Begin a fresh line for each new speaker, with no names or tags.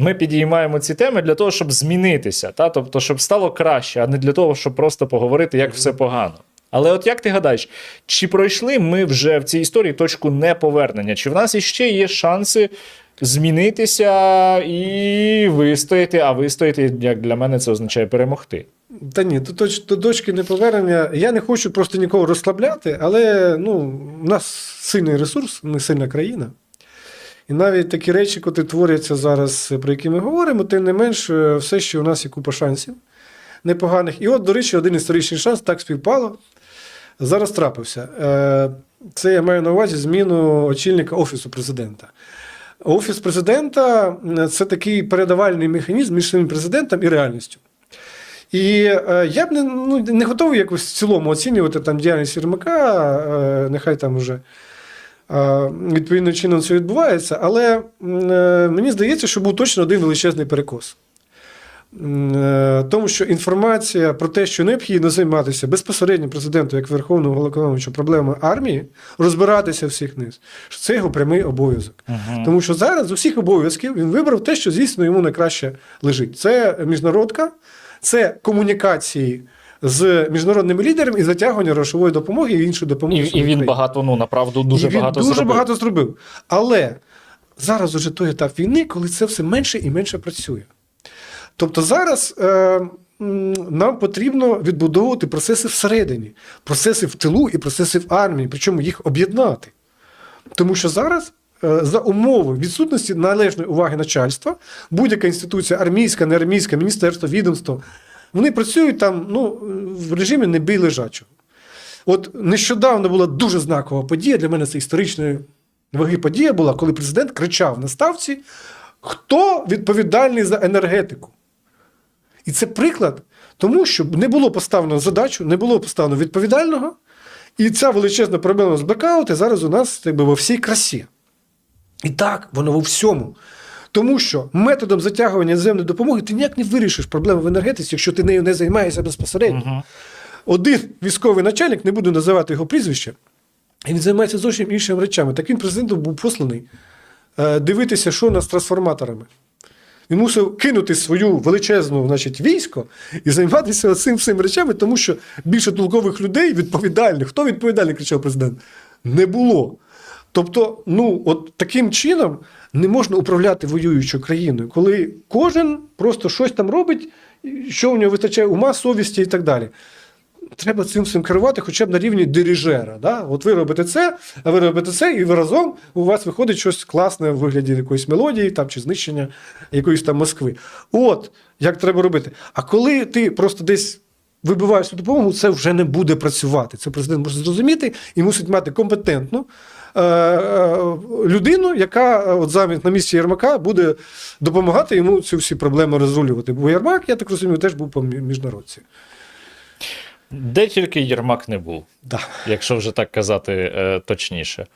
Ми підіймаємо ці теми для того, щоб змінитися, та? тобто, щоб стало краще, а не для того, щоб просто поговорити, як все погано. Але от як ти гадаєш, чи пройшли ми вже в цій історії точку неповернення? Чи в нас іще є шанси змінитися і вистояти? А вистояти, як для мене, це означає перемогти.
Та ні, до, до дочки неповернення. Я не хочу просто нікого розслабляти, але ну, у нас сильний ресурс, ми сильна країна. І навіть такі речі, котрі творяться зараз, про які ми говоримо, тим не менш, е, все ще у нас є купа шансів непоганих. І от, до речі, один історичний шанс так співпало. Зараз трапився. Е, Це я маю на увазі зміну очільника Офісу президента. Офіс президента е, це такий передавальний механізм між самим президентом і реальністю. І е, я б не, ну, не готовий якось в цілому оцінювати там діяльність Єрмака, е, нехай там уже відповідним чином це відбувається, але е, мені здається, що був точно один величезний перекос. Е, Тому що інформація про те, що необхідно займатися безпосередньо президенту, як Верховному Головнокомандуючому, проблемою армії, розбиратися всіх низ, що це його прямий обов'язок. Тому що зараз з усіх обов'язків він вибрав те, що звісно йому найкраще лежить. Це міжнародка, це комунікації з міжнародними лідерами і затягування грошової допомоги і іншої
І,
допомоги.
і
своїй
він багато, ну направду дуже
І він
багато
дуже
зробив.
багато зробив. Але зараз уже той етап війни, коли це все менше і менше працює. Тобто зараз е, нам потрібно відбудовувати процеси всередині, процеси в тилу і процеси в армії, причому їх об'єднати. Тому що зараз. е, За умови відсутності належної уваги начальства, будь-яка інституція, армійська, неармійська, міністерство, відомство, вони працюють там ну, в режимі не бій лежачого. От нещодавно була дуже знакова подія. Для мене це історичної ваги подія була, коли президент кричав на ставці: хто відповідальний за енергетику? І це приклад тому, що не було поставлено задачу, не було поставлено відповідального. І ця величезна проблема з блекаути зараз у нас якби, во всій красі. І так, воно во всьому. Тому що методом затягування іноземної допомоги ти ніяк не вирішиш проблему в енергетиці, якщо ти нею не займаєшся безпосередньо.
Мгм.
Один військовий начальник, не буду називати його прізвище, і він займається зовсім іншими речами. Так він президентом був посланий е, дивитися, що у нас з трансформаторами. Він мусив кинути свою величезну значить, військо і займатися цим всім речами, тому що більше толкових людей відповідальних. Хто відповідальний, кричав президент? Не було. Тобто, ну, от таким чином не можна управляти воюючою країною, коли кожен просто щось там робить, що в нього вистачає ума, совісті і так далі. Треба цим всім керувати хоча б на рівні дирижера. Да? От ви робите це, а ви робите це, і ви разом у вас виходить щось класне в вигляді якоїсь мелодії там, чи знищення якоїсь там Москви. От як треба робити. А коли ти просто десь вибиваєш цю допомогу, це вже не буде працювати. Це президент може зрозуміти і мусить мати компетентну людину, яка е, от замість на місці Єрмака буде допомагати йому ці всі проблеми розрулювати. Бо Єрмак, я так розумію, теж був по міжнародці.
Де тільки Єрмак не був,
Да.
якщо вже так казати е, точніше.